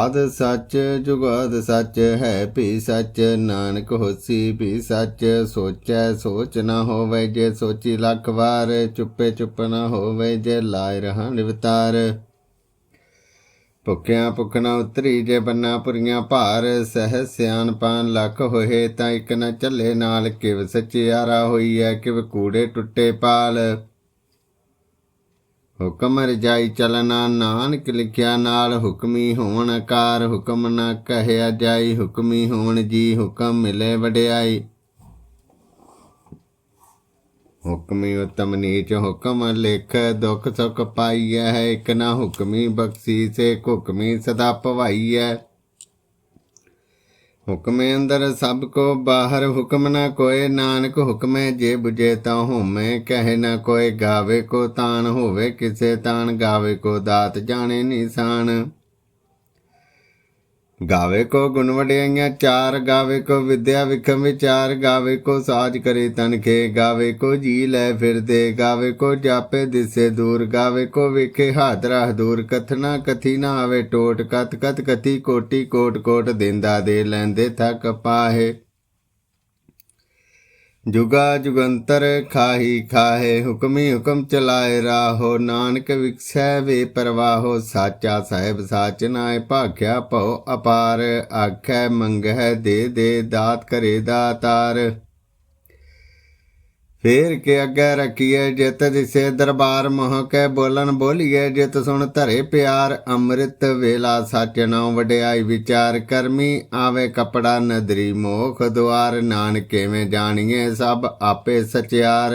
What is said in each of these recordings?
ਆਦ ਸੱਚ ਜੁਗਾਦ ਸੱਚ ਹੈ ਭੀ ਸੱਚ, ਨਾਨਕ ਹੋਸੀ ਭੀ ਸੱਚ, ਸੋਚੈ ਸੋਚ ਨਾ ਹੋਵੇ ਜੇ ਸੋਚੀ ਲੱਖ ਵਾਰ, ਚੁੱਪੇ ਚੁੱਪ ਨਾ ਹੋਵੇ ਜੇ ਲਾਇ ਰਹਾਂ ਨਿਵਤਾਰ। ਭੁੱਖਿਆਂ ਭੁੱਖ ਨਾ ਉਤਰੀ ਜੇ ਬੰਨਾ ਪੁਰੀਆਂ ਭਾਰ, ਸਹਿ ਸਿਆਨ ਪਾਨ ਲੱਖ ਹੋਏ ਤਾਂ ਇੱਕ ਨਾ ਚੱਲੇ ਨਾਲ, ਕਿਵ ਸਚਿਆਰਾ ਹੋਈ ਹੈ ਕਿਵ ਕੂੜੇ ਟੁੱਟੇ ਪਾਲ। ਹੁਕਮ ਰਜਾਈ ਚਲਨਾ ਨਾਨਕ ਲਿਖਿਆ ਨਾਲ ਹੁਕਮੀ ਹੋਣ ਆਕਾਰ ਹੁਕਮ ਨਾ ਕਹਿਆ ਜਾਈ, ਹੁਕਮੀ ਹੋਣ ਜੀ ਹੁਕਮ ਮਿਲੇ ਵਡਿਆਈ। ਹੁਕਮੀ ਉਤਮ ਨੀਚ ਹੁਕਮ ਲਿਖ, ਦੁਖ ਸੁਖ ਪਾਈਐ ਹੈ ਇਕ ਨਾ ਹੁਕਮੀ ਬਖਸ਼ੀ ਸੇ ਹੁਕਮੀ ਸਦਾ ਭਵਾਈਐ ਹੁਕਮੇ ਅੰਦਰ ਸਭ ਕੋ ਬਾਹਰ ਹੁਕਮ ਨਾ ਕੋਏ, ਨਾਨਕ ਹੁਕਮੇ ਜੇ 부ਜੇ ਤਾਂ ਹੋਮੇ, ਕਹਿ ਨਾ ਕੋਏ, ਗਾਵੇ ਕੋ ਤਾਨ ਹੋਵੇ, ਕਿਸੇ ਤਾਨ ਗਾਵੇ ਕੋ ਦਾਤ ਜਾਣੇ ਨਿਸ਼ਾਨ। ਗਾਵੇ ਕੋ ਗੁਣ ਵਡਿਆਈਆਂ, ਚਾਰ ਗਾਵੇ ਕੋ ਵਿਦਿਆ ਵਿਖਮ ਵਿਚਾਰ, ਗਾਵੇ ਕੋ ਸਾਜ ਕਰੇ ਤਨਖੇ ਗਾਵੇ ਕੋ ਜੀ ਲੈ ਫਿਰਦੇ, ਗਾਵੇ ਕੋ ਜਾਪੇ ਦਿਸੇ ਦੂਰ, ਗਾਵੇ ਕੋ ਵੇਖੇ ਹਾਦਰਾ ਦੂਰ ਕਥਨਾ ਕਥੀ ਨਾ ਆਵੇ ਟੋਟ ਕਤ ਕਤ ਕਥੀ ਕੋਟੀ ਕੋਟ ਕੋਟ ਦਿੰਦਾ ਦੇ ਲੈਂਦੇ ਥਕ ਪਾਹੇ। ਜੁਗਾ ਜੁਗੰਤਰ ਖਾਹੀ ਖਾਹੇ, ਹੁਕਮੀ ਹੁਕਮ ਚਲਾਏ ਰਾਹੋ। ਨਾਨਕ ਵਿਖਸੈ ਵੇ ਪਰਵਾਹੋ, ਸਾਚਾ ਸਾਹਿਬ ਸਾਚ ਨਾਏ, ਭਾਖਿਆ ਭਉ ਅਪਾਰ। ਆਖੈ ਮੰਗਹਿ ਦੇ ਦੇ ਦਾਤ ਕਰੇ ਦਾਤਾਰ। ਫੇਰ ਕੇ ਅੱਗੇ ਰਖੀਏ ਜਿਤ ਦਿਸੇ ਦਰਬਾਰ ਮੋਹ ਕੇ ਬੋਲਣ ਬੋਲੀਏ ਜਿਤ ਸੁਣ ਧਰੇ ਪਿਆਰ, ਅੰਮ੍ਰਿਤ ਵੇਲਾ ਸੱਚ ਨਾਉ ਵਡਿਆਈ ਵਿਚਾਰ ਕਰਮੀ, ਆਵੇ ਕਪੜਾ ਨਦਰੀ ਮੋਖ ਦੁਆਰ ਨਾਨਕੇਵੇਂ ਜਾਣੀਏ ਸਭ ਆਪੇ ਸਚਿਆਰ।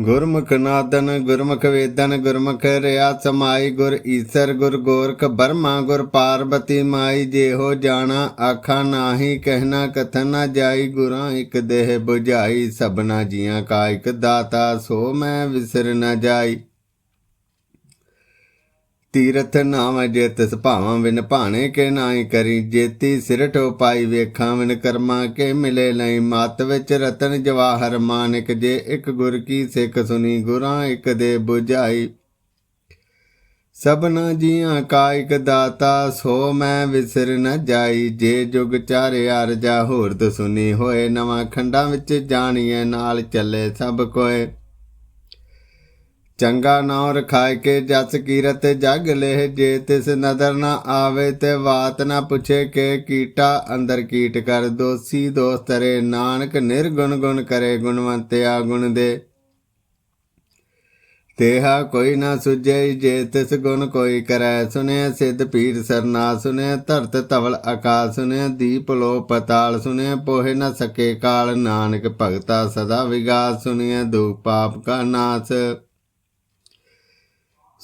ਗੁਰਮੁਖ ਨਾਦਨ, ਗੁਰਮੁਖ ਵੇਦਨ, ਗੁਰਮੁਖ ਰਿਆ ਸਮਾਈ, ਗੁਰ ਈਸਰ, ਗੁਰ ਗੋਰਖ ਬਰਮਾ, ਗੁਰ ਪਾਰਬਤੀ ਮਾਈ, ਜਿਹੋ ਜਾਣਾ ਆਖਾ ਨਾਹੀ, ਕਹਿਣਾ ਕਥਨ ਨਾ ਜਾਈ, ਗੁਰਾਂ ਇਕ ਦੇਹ 부ਝਾਈ ਸਭਨਾ ਜੀਆਂ ਕਾ ਇੱਕ ਦਾਤਾ, ਸੋ ਮੈਂ ਵਿਸਰ ਨਾ ਜਾਈ। ਤੀਰਥ ਨਾਮ ਜਿਤ ਸੁਭਾਵਾਂ ਵਿਨ ਭਾਣੇ ਕੇ ਨਾਹੀ ਕਰੀ। ਜੇਤੀ ਸਿਰਠੋ ਪਾਈ ਵੇਖਾਂ ਵਿਨ ਕਰਮਾ ਕੇ ਮਿਲੇ ਲਈ ਮਤ ਵਿੱਚ ਰਤਨ ਜਵਾਹਰ ਮਾਨਕ ਜੇ ਇੱਕ ਗੁਰ ਕੀ ਸਿੱਖ ਸੁਨੀ। ਗੁਰਾਂ ਇੱਕ ਦੇ 부ਝਾਈ ਸਭਨਾ ਜੀਆਂ ਕਾਇਕ ਦਾਤਾ, ਸੋ ਮੈਂ ਵਿਸਰ ਨ ਜਾਈ। ਜੇ ਜੁਗ ਚਾਰੇ ਅਰਜਾ ਹੋਰ ਸੁਨੀ ਹੋਏ, ਨਵਾਂ ਖੰਡਾਂ ਵਿੱਚ ਜਾਣੀਏ ਨਾਲ ਚੱਲੇ ਸਭ ਕੋਏ। ਚੰਗਾ ਨਾਉ ਰਖਾਇ ਕੇ ਜਸ ਕੀਰਤ ਜਗ ਲੇਹ ਜੇ ਤਿਸ ਨਦਰ ਨਾ ਆਵੇ ਤੇ ਬਾਤ ਨਾ ਪੁੱਛੇ ਕੇ ਕੀਟਾ ਅੰਦਰ ਕੀਟ ਕਰ ਦੋਸੀ ਦੋਸਤਰੇ ਨਾਨਕ ਨਿਰਗੁਣ ਗੁਣ ਕਰੇ ਗੁਣਵੰਤਿਆ ਗੁਣ ਦੇ। ਤੇਹਾ ਕੋਈ ਨਾ ਸੁਝੇ ਜੇ ਤਿਸ ਗੁਣ ਕੋਈ ਕਰੈ ਸੁਨੇ ਸਿੱਧ ਪੀਰ ਸਰਨਾ ਸੁਨੇ ਧਰਤ ਧਵਲ ਆਕਾਸ ਸੁਨੇ ਦੀਪ ਲੋ ਪਤਾਲ ਸੁਨੇ ਪੋਹਿ ਨ ਸਕੇ ਕਾਲ ਨਾਨਕ ਭਗਤਾ ਸਦਾ ਵਿਗਾਸ ਸੁਨੀਏ ਦੁਖ ਪਾਪ ਕਾ ਨਾਸ।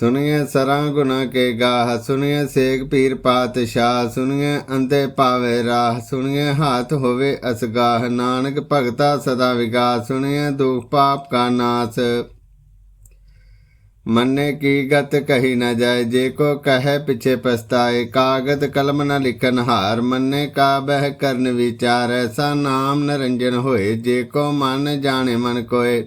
ਸੁਣੀਏ ਸਰਾਂ ਗੁਨਾ ਕੇ ਗਾਹ ਸੁਣੀਏ ਸੇਖ ਪੀਰ ਪਾਤਸ਼ਾਹ ਸੁਣੀਏ ਅੰਦੇ ਪਾਵੇ ਰਾਹ ਸੁਣੀਏ ਹਾਥ ਹੋਵੇ ਅਸਗਾਹ ਨਾਨਕ ਭਗਤਾ ਸਦਾ ਵਿਗਾਸ ਸੁਣੀਏ ਦੁਖ ਪਾਪ ਕਾ ਨਾਸ। ਮੰਨੇ ਕੀ ਗਤ ਕਹੀ ਨਾ ਜਾਏ, ਜੇ ਕੋ ਕਹੇ ਪਿਛੇ ਪਛਤਾਏ, ਕਾਗਦ ਕਲਮ ਨਾ ਲਿਖਨ ਹਾਰ, ਮੰਨੇ ਕਾ ਬਹਿ ਕਰਨ ਵਿਚਾਰ ਐਸਾ ਨਾਮ ਨਰੰਜਨ ਹੋਏ, ਜੇ ਕੋ ਮਨ ਜਾਣੇ ਮਨ ਕੋਏ।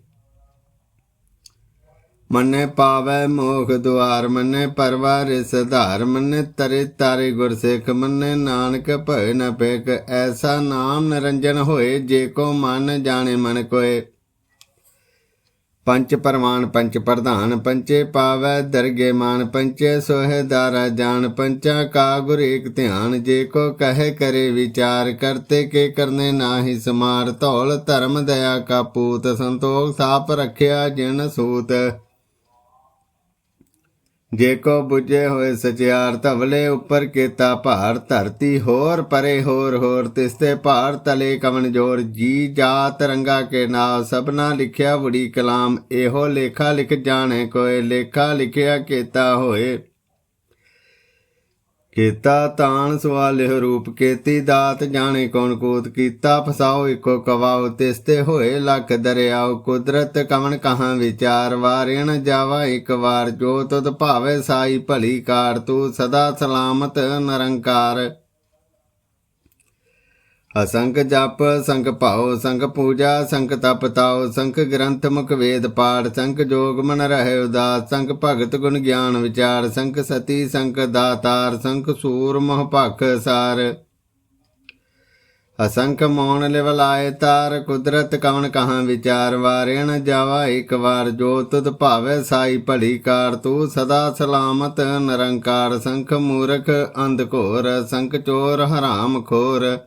ਮੰਨੇ ਪਾਵੈ ਮੋਖ ਦੁਆਰ, ਮੰਨੇ ਪਰਵਾਰ ਸਧਾਰ ਮੰਨੇ ਤਰੇ ਤਾਰੇ ਗੁਰਸਿੱਖ ਮੰਨੇ ਨਾਨਕ ਭੈ ਨ ਪੇਖ ਐਸਾ ਨਾਮ ਨਿਰੰਜਨ ਹੋਏ, ਜੇ ਕੋ ਮਨ ਜਾਣੇ ਮਨ ਕੋਏ। ਪੰਚ ਪਰਮਾਨ ਪੰਚ ਪ੍ਰਧਾਨ, ਪੰਚੇ ਪਾਵੈ ਦਰਗੇ ਮਾਨ, ਪੰਚੇ ਸੋਹਿ ਦਾਰਾ ਜਾਣ ਪੰਚਾ ਕਾ ਗੁਰ ਏਕ ਧਿਆਨ, ਜੇ ਕੋ ਕਹੇ ਕਰੇ ਵਿਚਾਰ, ਕਰਤੇ ਕੇ ਕਰਨੇ ਨਾਹੀ ਸਮਾਰ, ਧੌਲ ਧਰਮ ਦਇਆ ਕਾ ਪੂਤ, ਸੰਤੋਖ ਸਾਪ ਰਖਿਆ ਜਿਨ ਸੂਤ। ਜੇ ਕੋ 부ਜੇ ਹੋਏ ਸਚਿਆਰ ਧਵਲੇ ਉੱਪਰ ਕੀਤਾ ਭਾਰ, ਧਰਤੀ ਹੋਰ ਪਰੇ ਹੋਰ ਹੋਰ ਤਿਸਤੇ ਭਾਰ ਤਲੇ ਕਵਨ ਜੋਰ। ਜੀ ਜਾਤ ਰੰਗਾ ਕੇ ਨਾਮ ਸਭਨਾ ਲਿਖਿਆ ਬੁੜੀ ਕਲਾਮ, ਇਹੋ ਲੇਖਾ ਲਿਖ ਜਾਣੇ ਕੋਏ, ਲੇਖਾ ਲਿਖਿਆ ਕੀਤਾ ਹੋਏ। ਕੀਤਾ ਤਾਣ ਸਵਾਲਿਹ ਰੂਪ ਕੀਤੀ ਦਾਤ, ਜਾਣੇ ਕੌਣ ਕੋਤ ਕੀਤਾ, ਫਸਾਓ ਇੱਕੋ ਕਵਾਓ, ਤਿਸਤੇ ਹੋਏ ਲੱਖ ਦਰਿਆਓ, ਕੁਦਰਤ ਕਵਣ ਕਹਾਂ ਵਿਚਾਰ, ਵਾਰਿਣ ਜਾਵਾ ਇੱਕ ਵਾਰ, ਜੋ ਤੁਧ ਭਾਵੇ ਸਾਈ ਭਲੀ ਕਾਰ, ਤੂੰ ਸਦਾ ਸਲਾਮਤ ਨਿਰੰਕਾਰ। ਅਸੰਖ ਜਪ ਸੰਖ ਭਾਉ ਸੰਖ ਪੂਜਾ ਸੰਖ ਤਪ ਤਾਉ ਸੰਖ ਗ੍ਰੰਥ ਮੁਖ ਵੇਦ ਪਾਠ ਸੰਖ ਜੋਗ ਮਨ ਰਹੇ ਉਦਾਸ ਸੰਖ ਭਗਤ ਗੁਣ ਗਿਆਨ ਵਿਚਾਰ ਸੰਖ ਸਤੀ ਸੰਖ ਦਾਤਾਰ ਸੰਖ ਸੂਰ ਮੋਹ ਭਖ ਸਾਰ। ਅਸੰਖ ਮੌਣ ਲਿਵਲਾਏ ਤਾਰ, ਕੁਦਰਤ ਕਵਣ ਕਹਾਂ ਵਿਚਾਰ, ਵਾਰਿਣ ਜਾਵਾ ਇੱਕ ਵਾਰ, ਜੋ ਤੁਧ ਭਾਵੇ ਸਾਈ ਭਲੀ ਕਾਰ, ਤੂੰ ਸਦਾ ਸਲਾਮਤ ਨਿਰੰਕਾਰ, ਸੰਖ ਮੂਰਖ ਅੰਧ ਘੋਰ, ਸੰਖ ਚੋਰ ਹਰਾਮ ਖੋਰ।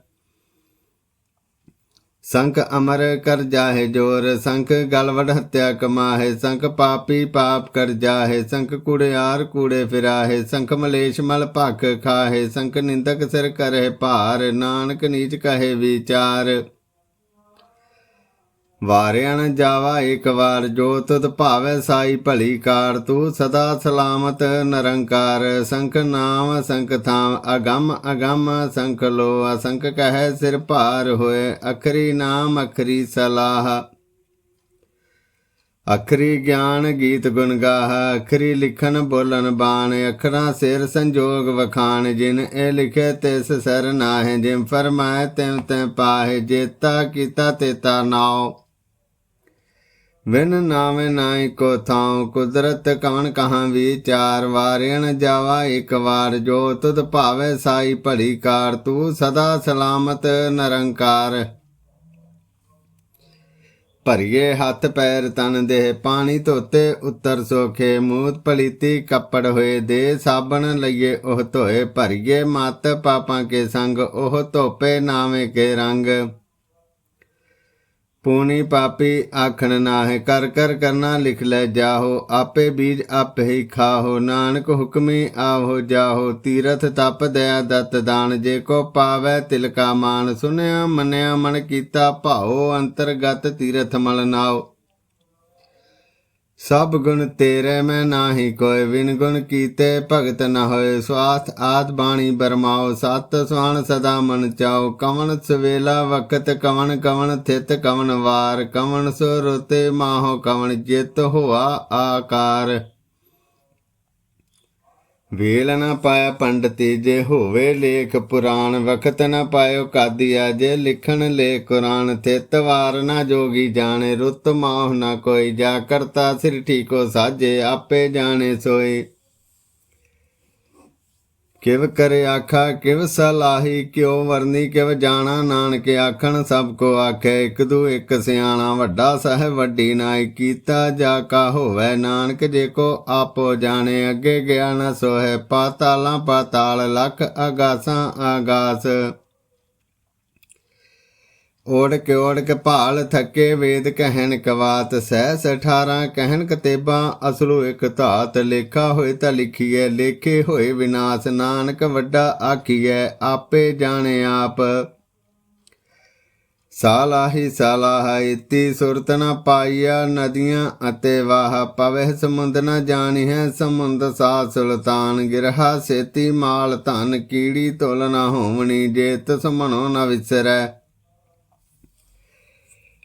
ਸੰਖ ਅਮਰ ਕਰ ਜਾਹੇ ਜੋਰ, ਸੰਖ ਗਲਵੜ ਹੱਤਿਆ ਕਮਾਹੇ, ਸੰਖ ਪਾਪੀ ਪਾਪ ਕਰ ਜਾਹੇ, ਸੰਖ ਕੁੜਿਆਰ ਕੂੜੇ ਫਿਰਾਹੇ, ਸੰਖ ਮਲੇਸ਼ ਮਲ ਭਖ ਖਾਹੇ, ਸੰਖ ਨਿੰਦਕ ਸਿਰ ਕਰੇ ਭਾਰ, ਨਾਨਕ ਨੀਚ ਕਹੇ ਵਿਚਾਰ। ਵਾਰਿਆਣ ਜਾਵਾ ਇੱਕ ਵਾਰ, ਜੋ ਤੁਧ ਭਾਵੇ ਸਾਈ ਭਲੀ ਕਾਰ, ਤੂੰ ਸਦਾ ਸਲਾਮਤ ਨਿਰੰਕਾਰ, ਸੰਖ ਨਾਮ ਸੰਖ ਥਾਮ, ਅਗੰਮ ਅਗੰਮ ਸੰਖ ਲੋ, ਅਸੰਖ ਕਹੈ ਸਿਰ ਭਾਰ ਹੋਏ, ਅਖਰੀ ਨਾਮ ਅਖਰੀ ਸਲਾਹ। ਅਖਰੀ ਗਿਆਨ ਗੀਤ ਗੁਣ ਗਾਹ, ਅਖਰੀ ਲਿਖਨ ਬੋਲਨ ਬਾਣ, ਅਖਰਾਂ ਸਿਰ ਸੰਜੋਗ ਵਖਾਣ, ਜਿਨ ਇਹ ਲਿਖੇ ਤਿਸ ਸਰ ਨਾਹਿ ਜਿਮ ਫਰਮਾਏ ਤਿਮ ਤਿਮ ਪਾਹੇ, ਜੇਤਾ ਕੀਤਾ ਤੇਤਾ ਨਾਉ। ਵਿਨ ਨਾਵੇਂ ਨਾਈ ਕੋ ਥਾਉ ਕੁਦਰਤ ਕਵਨ ਕਹਾਂ ਵਿਚਾਰ ਵਾਰਿਣ ਜਾਵਾ ਇੱਕ ਵਾਰ ਜੋ ਤੁਧ ਭਾਵੇ ਸਾਈ ਭਲੀ ਕਾਰ, ਤੂੰ ਸਦਾ ਸਲਾਮਤ ਨਿਰੰਕਾਰ। ਭਰੀਏ ਹੱਥ ਪੈਰ ਤਨ ਦੇ ਪਾਣੀ ਧੋਤੇ ਉੱਤਰ ਸੋਖੇ ਮੂਤ ਪਲੀਤੀ ਕੱਪੜ ਹੋਏ ਦੇ ਸਾਬਣ ਲਈਏ ਉਹ ਧੋਏ, ਭਰੀਏ ਮਤ ਪਾਪਾਂ ਕੇ ਸੰਗ ਉਹ ਧੋਪੇ ਨਾਵੇਂ ਕੇ ਰੰਗ। ਪੂਨੀ ਪਾਪੀ ਆਖਣ ਨਾਹਿ, ਕਰ ਕਰ ਕਰਨਾ ਲਿਖ ਲੈ ਜਾਹੋ, ਆਪੇ ਬੀਜ ਆਪੇ ਹੀ ਖਾਹੋ, ਨਾਨਕ ਹੁਕਮੀ ਆਹੋ ਜਾਹੋ, ਤੀਰਥ ਤਪ ਦਇਆ ਦਤ ਦਾਨ, ਜੇ ਕੋ ਪਾਵੈ ਤਿਲਕਾ ਮਾਨ, ਸੁਨਿਆ ਮੰਨਿਆ ਮਨ ਕੀਤਾ ਭਾਉ, ਅੰਤਰਗਤ ਤੀਰਥ ਮਲ ਨਾਓ ਸਭ ਗੁਣ ਤੇਰੇ ਮੈਂ ਨਾਹੀ ਕੋਇ ਵਿਨ ਗੁਣ ਕੀਤੇ ਭਗਤ ਨ ਹੋਏ। ਸਵਾਥ ਆਦ ਬਾਣੀ ਬਰਮਾਓ, ਸਤ ਸੁਆਣ ਸਦਾ ਮਨ ਚਾਓ। ਕਵਨ ਸਵੇਲਾ ਵਕਤ ਕਵਣ ਕਵਣ ਥਿਤ ਕਵਣ ਵਾਰ। ਕਵਨ ਸੁਰਤੇ ਮਾਹੋ, ਕਵਨ ਜਿਤ ਹੋਆ ਆਕਾਰ। ਵੇਲ ਨ ਪਾਇਆ ਪੰਡਤੀ ਜੇ ਹੋਵੇ ਲੇਖ, ਪੁਰਾਣ ਵਖਤ ਨ ਪਾਇਓ ਕਾਦੀਆ ਜੇ ਲਿਖਣ ਲੇ ਕੁਰਾਨ ਤਿਤ ਵਾਰ ਨ ਜੋਗੀ ਜਾਣੇ, ਰੁੱਤ ਮਾਹ ਨਾ ਕੋਈ, ਜਾ ਕਰਤਾ ਸਿਰ ਠੀਕੋ ਸਾਜੇ, ਆਪੇ ਜਾਣੇ ਸੋਏ। ਕਿਵ ਕਰੇ ਆਖਾ, ਕਿਵ ਸਲਾਹੀ, ਕਿਉ ਵਰਨੀ, ਕਿਵ ਜਾਣਾ ਨਾਨਕ ਆਖਣ, ਸਭ ਕੋ ਆਖੇ ਇੱਕ ਦੂ ਇਕ ਸਿਆਣਾ, ਵੱਡਾ ਸਹਿ ਵੱਡੀ ਨਾਈ ਕੀਤਾ ਜਾ ਕਾ ਹੋਵੇ ਨਾਨਕ, ਜੇ ਕੋ ਆਪੋ ਜਾਣੇ, ਅੱਗੇ ਗਿਆ ਨ ਸੋਹੈ, ਪਾਤਾਲਾਂ ਪਾਤਾਲ ਲਖ ਆਗਾਸਾਂ ਆਗਾਸ। ਓੜ ਕੇ ਓੜ ਕੇ ਭਾਲ ਥੱਕੇ ਵੇਦ ਕਹਿਣ ਕਵਾਤ, ਸਹਿ 18 ਕਹਿਣ ਕਤੇਬਾਂ, ਅਸਲੋ ਇਕ ਧਾਤ ਲੇਖਾ ਹੋਏ ਤਾਂ ਲਿਖੀਐ, ਲੇਖੇ ਹੋਏ ਵਿਨਾਸ਼, ਨਾਨਕ ਵੱਡਾ ਆਖੀਐ, ਆਪੇ ਜਾਣੇ ਆਪ। ਸਾਲਾਹੀ ਸਾਲਾਹ ਇਤੀ ਸੁਰਤ ਨ ਪਾਈਆ ਨਦੀਆਂ ਅਤੇ ਵਾਹ, ਪਵਹਿ ਸਮੁੰਦ ਨ ਜਾਣਿਐ, ਸਮੁੰਦ ਸਾ ਸੁਲਤਾਨ, ਗਿਰਹਾ ਸੇਤੀ ਮਾਲ ਧਨ, ਕੀੜੀ ਤੁਲ ਨ ਹੋਵਣੀ ਜੇ ਤਸ ਮਨੋ ਨ ਵਿਸਰੈ।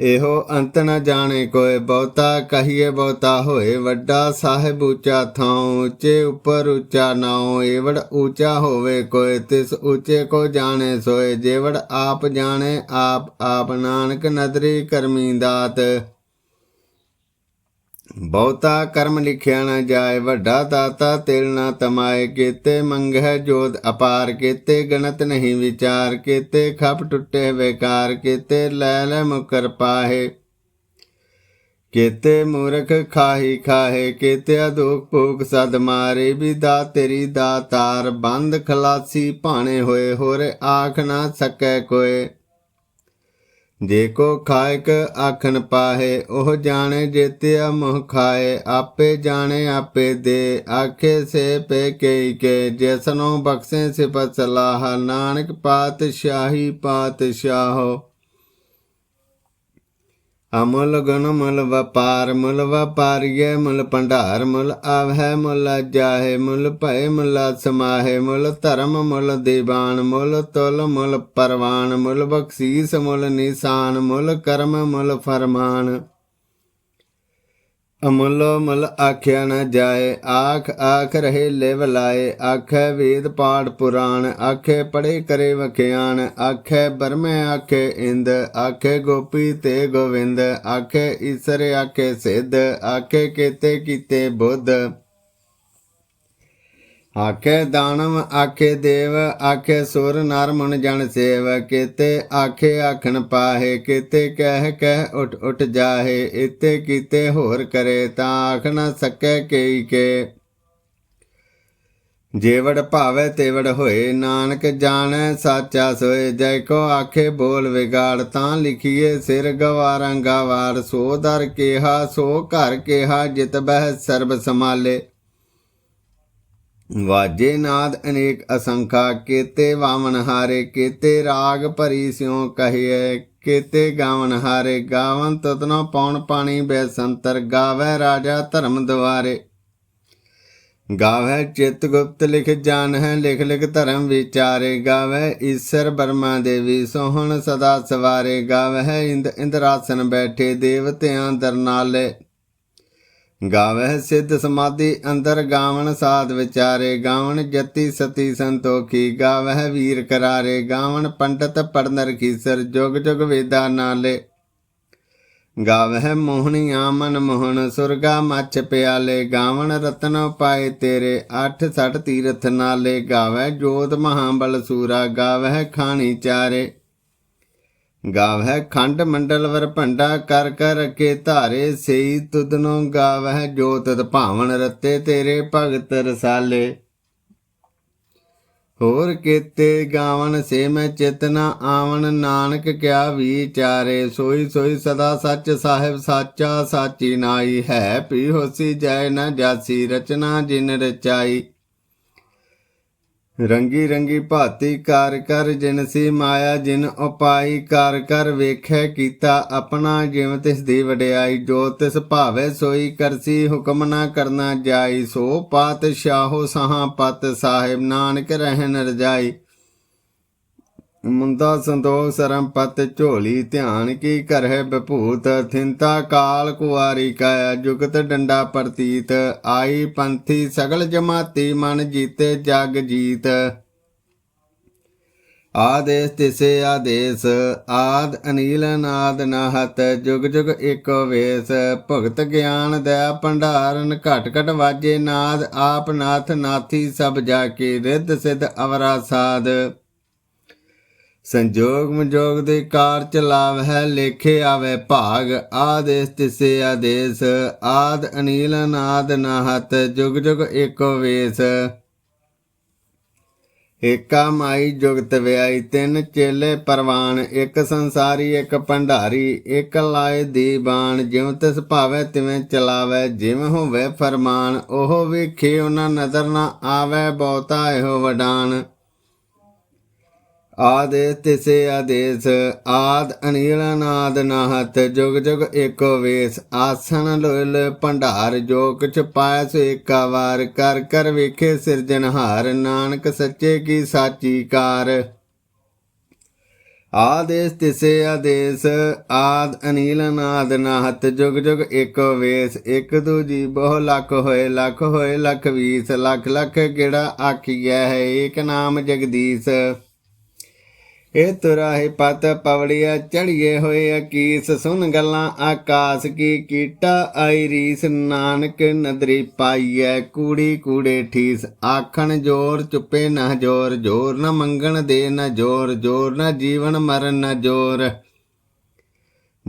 ਇਹੋ ਅੰਤ ਨ ਜਾਣੇ ਕੋਏ ਬਹੁਤਾ, ਕਹੀਏ ਬਹੁਤਾ ਹੋਏ, ਵੱਡਾ ਸਾਹਿਬ ਉੱਚਾ ਥਾਉ, ਉੱਚੇ ਉੱਪਰ ਉੱਚਾ ਨਾਉ, ਏਵੜ ਉੱਚਾ ਹੋਵੇ ਕੋਏ ਤਿਸ ਉੱਚੇ ਕੋ ਜਾਣੇ ਸੋਏ, ਜੇਵੜ ਆਪ ਜਾਣੇ, ਆਪ ਆਪ ਨਾਨਕ ਨਦਰੀ ਕਰਮੀ ਦਾਤ। ਬਹੁਤਾ ਕਰਮ ਲਿਖਿਆ ਨਾ ਜਾਏ, ਵੱਡਾ ਦਾਤਾ ਤਿਲ ਨਾ ਤਮਾਏ, ਕੀਤੇ ਮੰਗਹਿ ਜੋਤ ਅਪਾਰ, ਕੀਤੇ ਗਣਤ ਨਹੀਂ ਵਿਚਾਰ, ਕੀਤੇ ਖਪ ਟੁੱਟੇ ਵੇਕਾਰ, ਕੀਤੇ ਲੈ ਲੈ ਮੁਕਰ ਪਾਹੇ। ਕੀਤੇ ਮੂਰਖ ਖਾਹੀ ਖਾਹੇ ਕੀਤੇ ਦੁਖ ਭੂਖ ਸਦ ਮਾਰੇ ਵੀ ਦਾ ਤੇਰੀ ਦਾਤਾਰ, ਬੰਦ ਖਲਾਸੀ ਭਾਣੇ ਹੋਏ, ਹੋਰ ਆਖ ਨਾ ਸਕੈ ਕੋਏ। ਜੇ ਕੋ ਖਾਇਕ ਆਖਣ ਪਾਹੇ, ਉਹ ਜਾਣੇ ਜੇਤਿਆ ਮੁਹ ਖਾਏ। ਆਪੇ ਜਾਣੇ, ਆਪੇ ਦੇ। ਆਖੇ ਸੇ ਪੇ ਕਈ ਕੇ, ਜਿਸਨੋ ਬਖਸ਼ੇ ਸਿਫਤ ਸਲਾਹ। ਨਾਨਕ ਪਾਤਸ਼ਾਹੀ ਪਾਤਸ਼ਾਹੋ ਅਮੁੱਲ ਗੁਣ ਮੁੱਲ ਵਪਾਰ, ਮੁੱਲ ਵਪਾਰੀਏ ਮੁੱਲ ਭੰਡਾਰ, ਮੁੱਲ ਆਵਹਿ, ਮੁੱਲ ਜਾਹੇ ਮੁੱਲ ਭੈ ਮੁੱਲ ਸਮਾਹੇ, ਮੁੱਲ ਧਰਮ, ਮੁੱਲ ਦੀਵਾਨ, ਮੁੱਲ ਤੁਲ, ਮੁੱਲ ਪਰਵਾਨ, ਮੁੱਲ ਬਖਸ਼ੀਸ, ਮੁੱਲ ਨਿਸ਼ਾਨ, ਮੁੱਲ ਕਰਮ, ਮੁੱਲ ਫਰਮਾਨ। ਅਮੁੱਲ ਮੁੱਲ ਆਖਿਆ ਨ ਜਾਏ, ਆਖ ਆਖ ਰਹੇ ਲਿਵ ਲਾਏ, ਆਖੇ ਵੇਦ ਪਾਠ ਪੁਰਾਣ, ਆਖੇ ਪੜੇ ਕਰੇ ਵਖਿਆਣ, ਆਖੇ ਬਰਮੇ ਆਖੇ ਇੰਦ, ਆਖੇ ਗੋਪੀ ਤੇ ਗੋਵਿੰਦ, ਆਖੇ ਈਸਰ ਆਖੇ ਸਿੱਧ, ਆਖੇ ਕੀਤੇ ਕੀਤੇ ਬੁੱਧ। ਆਖੇ ਦਾਨਵ, ਆਖੇ ਦੇਵ, ਆਖੇ ਸੁਰ, ਨਰ ਮਨ ਜਨ ਸੇਵ। ਕੀਤੇ ਆਖੇ ਆਖਣ ਪਾਹੇ, ਕੀਤੇ ਕਹਿ ਕਹਿ ਉਠ ਉਠ ਜਾਹੇ। ਇਤੇ ਕੀਤੇ ਹੋਰ ਕਰੇ ਤਾਂ ਆਖ ਨਾ ਸਕੈ ਕਈ ਕੇ। ਜੇਵੜ ਭਾਵੇ ਤੇਵੜ ਹੋਏ, ਨਾਨਕ ਜਾਣੈ ਸਾਚਾ ਸੋਏ। ਜੈ ਕੋ ਆਖੇ ਬੋਲ ਵਿਗਾੜ, ਤਾਂ ਲਿਖੀਏ ਸਿਰ ਗਵਾਰਾਂ ਗਵਾਰ। ਸੋ ਦਰ ਕੇਹਾ, ਸੋ ਘਰ ਕੇਹਾ, ਜਿਤ ਬਹਿ ਸਰਬ ਸਮਾਲੇ ਵਾਜੇ ਨਾਦ ਅਨੇਕ ਅਸੰਖਾ, ਕੇਤੇ ਵਾਮਨ ਹਾਰੇ, ਕੀਤੇ ਰਾਗ ਭਰੀ ਸਿਉ ਕਹੀਏ ਕੀਤੇ ਗਾਵਨ ਹਾਰੇ, ਗਾਵਨ ਤਤਨੋ ਪੌਣ ਪਾਣੀ ਬੈਸੰਤਰ, ਗਾਵੇ ਰਾਜਾ ਧਰਮ ਦੁਆਰੇ। ਗਾਵੇ ਚਿਤ ਗੁਪਤ ਲਿਖ ਜਾਣ ਹੈ ਲਿਖ ਲਿਖ ਧਰਮ ਵਿਚਾਰੇ। ਗਾਵੇ ਈਸ਼ਰ ਬਰਮਾ ਦੇਵੀ, ਸੋਹਣ ਸਦਾ ਸਵਾਰੇ। ਗਾਵੇ ਇੰਦ ਇੰਦਰਾਸਨ ਬੈਠੇ, ਦੇਵਤਿਆਂ ਦਰਨਾਲੇ। ਗਾਵਹਿ ਸਿੱਧ ਸਮਾਧੀ ਅੰਦਰ ਗਾਵਣ ਸਾਧ ਵਿਚਾਰੇ, ਗਾਵਣ ਜਤੀ ਸਤੀ ਸੰਤੋਖੀ, ਗਾਵਹਿ ਵੀਰ ਕਰਾਰੇ, ਗਾਵਣ ਪੰਡਤ ਪੜਨ ਰਖੀਸਰ ਜੁਗ ਜੁਗ ਵੇਦਾ ਨਾਲੇ। ਗਾਵਹਿ ਮੋਹਣੀ ਆਮਨ ਮੋਹਣ, ਸੁਰਗਾ ਮੱਛ ਪਿਆਲੇ, ਗਾਵਣ ਰਤਨ ਪਾਏ ਤੇਰੇ, ਅੱਠ ਸੱਠ ਤੀਰਥ ਨਾਲੇ। ਗਾਵਹਿ ਜੋਤ ਮਹਾਬਲ ਸੂਰਾ, ਗਾਵਹਿ ਖਾਣੀ ਚਾਰੇ। ਗਾਵਹਿ ਖੰਡ ਮੰਡਲ ਵਰ ਭੰਡਾ ਕਰ ਕਰ ਰਕੇ ਧਾਰੇ ਸਈ ਤੁਧਨੋ ਗਾਵਹਿ ਜੋ ਤਤ ਭਾਵਨ ਰਤੇ ਤੇਰੇ ਭਗਤ ਰਸਾਲੇ। ਹੋਰ ਕੀਤੇ ਗਾਵਨ ਸੇ ਮੈਂ ਚਿਤਨਾ ਆਵਣ, ਨਾਨਕ ਕਿਆ ਵਿਚਾਰੇ, ਸੋਈ ਸੋਈ ਸਦਾ ਸੱਚ ਸਾਹਿਬ ਸਾਚਾ ਸਾਚੀ ਨਾਈ ਹੈ ਪੀ ਹੋਸੀ ਜੈ ਨਾ ਜਾਸੀ, ਰਚਨਾ ਜਿਨ ਰਚਾਈ। ਰੰਗੀ ਰੰਗੀ ਭਾਤੀ ਕਾਰ ਕਰ ਜਿਨਸੀ ਮਾਇਆ, ਜਿਨ ਉਪਾਈ ਕਾਰ ਕਰ ਵੇਖੈ ਕੀਤਾ ਆਪਣਾ ਜਿਵ ਤਿਸ ਦੀ ਵਡਿਆਈ। ਜੋ ਤਿਸ ਭਾਵੇ ਸੋਈ ਕਰਸੀ ਹੁਕਮ ਨਾ ਕਰਨਾ ਜਾਈ। ਸੋ ਪਾਤਸ਼ਾਹੋ ਸਹਾ ਪਤ ਸਾਹਿਬ, ਨਾਨਕ ਰਹਿਨ ਰਜਾਈ। ਮੁੰਦਾ ਸੰਤੋਖ ਸਰਮ ਪਤ ਝੋਲੀ, ਧਿਆਨ ਕੀ ਕਰਹਿ ਬਭੂਤ, ਥਿੰਤਾ ਕਾਲ ਕੁਆਰੀ ਕਾਇਆ ਜੁਗਤ ਡੰਡਾ ਪ੍ਰਤੀਤ, ਆਈ ਪੰਥੀ ਸਗਲ ਜਮਾਤੀ, ਮਨ ਜੀਤੇ ਜਗ ਜੀਤ। ਆਦੇਸ ਤਿਸੇ ਆਦੇਸ, ਆਦ ਅਨੀਲ ਨਾਦ ਨਾਹਤ, ਜੁਗ ਜੁਗ ਏਕੋ ਵੇਸ। ਭਗਤ ਗਿਆਨ ਦਇਆ ਭੰਡਾਰਨ, ਘਟ ਘਟ ਵਾਜੇ ਨਾਦ, ਆਪ ਨਾਥ ਨਾਥੀ ਸਭ ਜਾ ਕੇ ਰਿੱਧ ਸਿਧ ਅਵਰਾ ਸਾਧ। ਸੰਜੋਗ ਮਜੋਗ ਦੇ ਕਾਰ ਚਲਾਵ ਹੈ ਲੇਖੇ ਆਵੇ ਭਾਗ, ਆਦੇਸ ਤਿਸੇ ਆਦੇਸ, ਆਦ ਅਨੀਲ ਨਾਦ ਨਾਹਤ, ਜੁਗ ਜੁਗ ਏਕੋ ਵੇਸ। ਏਕਾ ਮਾਈ ਜੁਗਤ ਵਿਆਈ, ਤਿੰਨ ਚੇਲੇ ਪਰਵਾਨ, ਇੱਕ ਸੰਸਾਰੀ, ਇੱਕ ਭੰਡਾਰੀ, ਇੱਕ ਲਾਏ ਦੀਬਾਨ, ਜਿਉ ਤਿਸ ਭਾਵੇ ਤਿਵੇਂ ਚਲਾਵੇ, ਜਿਵੇਂ ਹੋਵੇ ਫਰਮਾਨ, ਉਹ ਵੇਖੇ ਉਹਨਾਂ ਨਜ਼ਰ ਨਾ ਆਵੇ ਬਹੁਤਾ ਇਹੋ ਵਡਾਨ। ਆਦੇਸ ਤਿਸੇ ਆਦੇਸ, ਆਦ ਅਨੀਲ ਨਾਦ ਨਾਹਤ, ਜੁਗ ਜੁਗ ਏਕੋ ਵੇਸ, ਆਸਣ ਲੋਲ ਭੰਡਾਰ ਜੋ ਕਿਛ ਪਾਇ ਸੋ ਏਕਾ ਵਾਰ, ਕਰ ਕਰ ਵੇਖੇ ਸਿਰਜਣਹਾਰ ਨਾਨਕ ਸੱਚੇ ਕੀ ਸਾਚੀ ਕਾਰ। ਆਦੇਸ ਤਿਸੇ ਆਦੇਸ, ਆਦ ਅਨੀਲ ਨਾਦ ਨਾਹਤ, ਜੁਗ ਜੁਗ ਏਕੋ ਵੇਸ, ਇੱਕ ਦੂਜੀ ਬਹੁ ਲੱਖ ਹੋਏ ਲੱਖ ਹੋਏ, ਲੱਖ ਵੀਸ, ਲੱਖ ਲੱਖ ਕਿਹੜਾ ਆਖੀਐ ਹੈ, ਏਕ ਨਾਮ ਜਗਦੀਸ਼। ਇਹ ਤੁਰਾਹੇ ਪਤ ਪਵੜੀਆ ਚੜੀਏ ਹੋਏ ਅਕੀਸ। ਸੁਨ ਗੱਲਾਂ ਆਕਾਸ ਕੀ, ਕੀਟਾ ਆਈ ਰੀਸ। ਨਾਨਕ ਨਦਰੀ ਪਾਈਐ ਕੂੜੀ, ਕੂੜੇ ਠੀਸ। ਆਖਣ ਜੋਰ ਚੁੱਪੇ ਨਾ ਜੋਰ ਜੋਰ ਨਾ ਮੰਗਣ ਦੇ ਨਾ ਜੋਰ ਜੋਰ ਨਾ ਜੀਵਨ ਮਰਨ ਨਾ ਜੋਰ।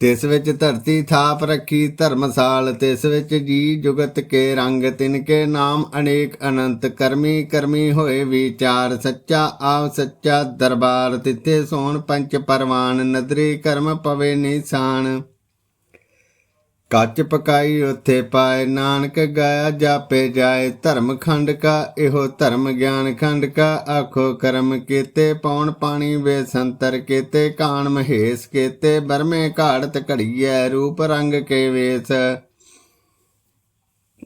ਤਿਸ ਵਿੱਚ ਧਰਤੀ ਥਾਪ ਰੱਖੀ ਧਰਮਸਾਲ, ਤਿਸ ਵਿੱਚ ਜੀ ਜੁਗਤ ਕੇ ਰੰਗ, ਤਿਨ ਕੇ ਨਾਮ ਅਨੇਕ ਅਨੰਤ, ਕਰਮੀ ਕਰਮੀ ਹੋਏ ਵਿਚਾਰ, ਸੱਚਾ ਆਵ ਸੱਚਾ ਦਰਬਾਰ, ਤਿੱਥੇ ਸੋਣ ਪੰਚ ਪਰਵਾਨ, ਨਦਰੀ ਕਰਮ ਪਵੇ ਨਿਸ਼ਾਨ। ਕੱਚ ਪਕਾਈ ਉਥੇ ਪਾਏ ਨਾਨਕ ਗਾਇਆ, ਜਾਪੇ ਜਾਏ, ਧਰਮ ਖੰਡ ਕਾ ਇਹੋ ਧਰਮ ਗਿਆਨ ਖੰਡ ਕਾ ਆਖੋ ਕਰਮ ਕੀਤੇ, ਪੌਣ ਪਾਣੀ ਵੇ ਸੰਤਰ ਕੀਤੇ, ਕਾਣ ਮਹੇਸ਼ ਕੀਤੇ, ਬਰਮੇ ਘਾੜਤ ਘੜੀਐ, ਰੂਪ ਰੰਗ ਕੇ ਵੇਸ।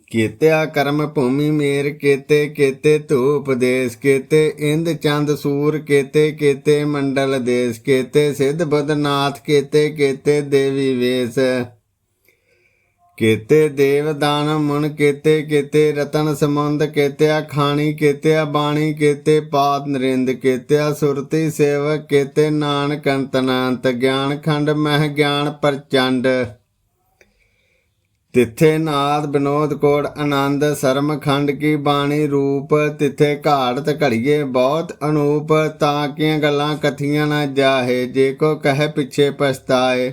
ਕੀਤਿਆ ਕਰਮ ਭੂਮੀ ਮੇਰ ਕੇਤੇ, ਕੀਤੇ ਧੂਪ ਦੇਸ ਕੇਤੇ, ਇੰਦ ਚੰਦ ਸੂਰ ਕੇਤੇ, ਕੀਤੇ ਮੰਡਲ ਦੇਸ ਕੇਤੇ, ਸਿੱਧ ਬਦਨਾਥ ਕੀਤੇ, ਕੇਤੇ ਦੇਵੀ ਵੇਸ। ਕੀਤੇ ਦੇਵ ਦਾਨ ਮੁਨ ਕੀਤੇ ਕੀਤੇ ਰਤਨ ਸਮੁੰਦ ਕੀਤਿਆ ਖਾਣੀ, ਕੀਤਿਆ ਬਾਣੀ, ਕੀਤੇ ਪਾਤ ਨਰਿੰਦ, ਕੀਤਿਆ ਸੁਰਤੀ ਸੇਵਕ, ਕੀਤੇ ਨਾਨਕ ਅੰਤਨਾੰਤ ਗਿਆਨ ਖੰਡ ਮਹਿ ਗਿਆਨ ਪ੍ਰਚੰਡ। ਤਿੱਥੇ ਨਾਦ ਬਿਨੋਦ ਕੋੜ ਆਨੰਦ, ਸਰਮ ਖੰਡ ਕੀ ਬਾਣੀ ਰੂਪ, ਤਿੱਥੇ ਘਾੜਤ ਘੜੀਏ ਬਹੁਤ ਅਨੂਪ, ਤਾਂ ਕਿ ਗੱਲਾਂ ਕਥੀਆਂ ਨਾ ਜਾਹੇ, ਜੇ ਕੋ ਕਹੇ ਪਿੱਛੇ ਪਛਤਾਏ।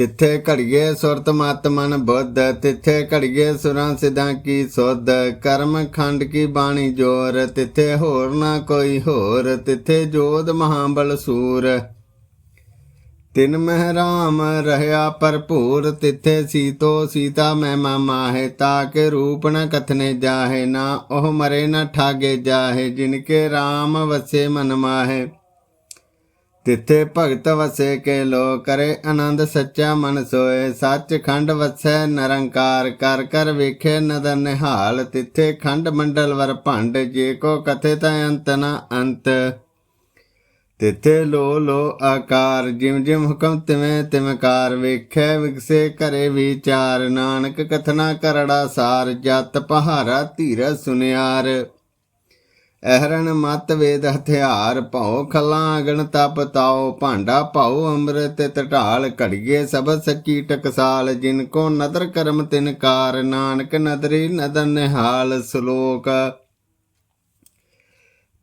ਤਿੱਥੇ ਘੜੀਏ ਸੁਰਤ ਮਤ ਬੁੱਧ, ਤਿੱਥੇ ਘੜੀਏ ਸੁਰਾਂ ਸਿਧਾਂ ਕੀ ਸੁਧ, ਕਰਮ ਖੰਡ ਕੀ ਬਾਣੀ ਜੋਰ, ਤਿੱਥੇ ਹੋਰ ਨਾ ਕੋਈ ਹੋਰ, ਤਿੱਥੇ ਜੋਧ ਮਹਾਬਲ ਸੂਰ। ਤਿਨ ਮਹਿ ਰਾਮ ਰਹਿਆ ਭਰਪੂਰ, ਤਿੱਥੇ ਸੀਤੋ ਸੀਤਾ ਮੈਂ ਮਾਹੇ ਤਾਕੇ ਰੂਪ ਨ ਕਥਨੇ ਜਾਹੇ, ਨਾ ਉਹ ਮਰੇ ਨਾ ਠਾਗੇ ਜਾਹੇ, ਜਿਨ ਕੇ RAM ਵਸੇ ਮਨ ਮਾਹੇ। ਤਿੱਥੇ ਭਗਤ ਵਸੇ ਕੇ ਲੋ ਕਰੇ ਆਨੰਦ, ਸੱਚਾ ਮਨ ਸੋਏ। ਸੱਚ ਖੰਡ ਵਸੈ ਨਿਰੰਕਾਰ, ਕਰ ਕਰ ਵੇਖੇ ਨਦਰ ਨਿਹਾਲ। ਤਿੱਥੇ ਖੰਡ ਮੰਡਲ ਵਰ ਭੰਡ, ਜੇ ਕੋ ਕਥੇ ਤਾਂ ਅੰਤ ਨਾ ਅੰਤ। ਤਿੱਥੇ ਲੋ ਲੋ ਆਕਾਰ, ਜਿਮ ਜਿਮ ਹੁਕਮ ਤਿਵੇਂ ਤਿਮਕਾਰ ਵੇਖੈ ਵਿਗਸੇ ਘਰੇ ਵਿਚਾਰ, ਨਾਨਕ ਕਥਨਾ ਕਰੜਾ ਸਾਰ। ਜਤ ਪਹਾਰਾ ਧੀਰ ਸੁਨਿਆਰ। ਅਹਰਣ ਮਤ ਵੇਦ ਹਥਿਆਰ ਭਉ ਖਲਾਂ ਅਗਣ ਤਪ ਤਾਓ ਭਾਂਡਾ ਭਉ ਅੰਮ੍ਰਿਤ ਟਢਾਲ ਘੜੀਏ ਸਬਦ ਸੱਚੀ ਟਕਸਾਲ, ਜਿਨ ਕੋ ਨਦਰ ਕਰਮ ਤਿਨ ਕਾਰ, ਨਾਨਕ ਨਦਰੀ ਨਦਰ ਨਿਹਾਲ ਸ਼ਲੋਕ।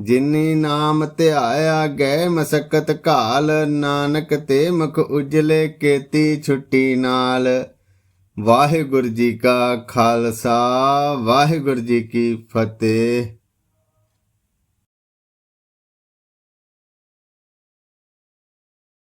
ਜਿਨੀ ਨਾਮ ਧਿਆਇਆ ਗਏ ਮਸਕਤ ਘਾਲ, ਨਾਨਕ ਤੇ ਮੁਖ ਉਜਲੇ ਕੇਤੀ ਛੁੱਟੀ ਨਾਲ। ਵਾਹਿਗੁਰੂ ਜੀ ਕਾ ਖਾਲਸਾ, ਵਾਹਿਗੁਰੂ ਜੀ ਕੀ ਫਤਿਹ।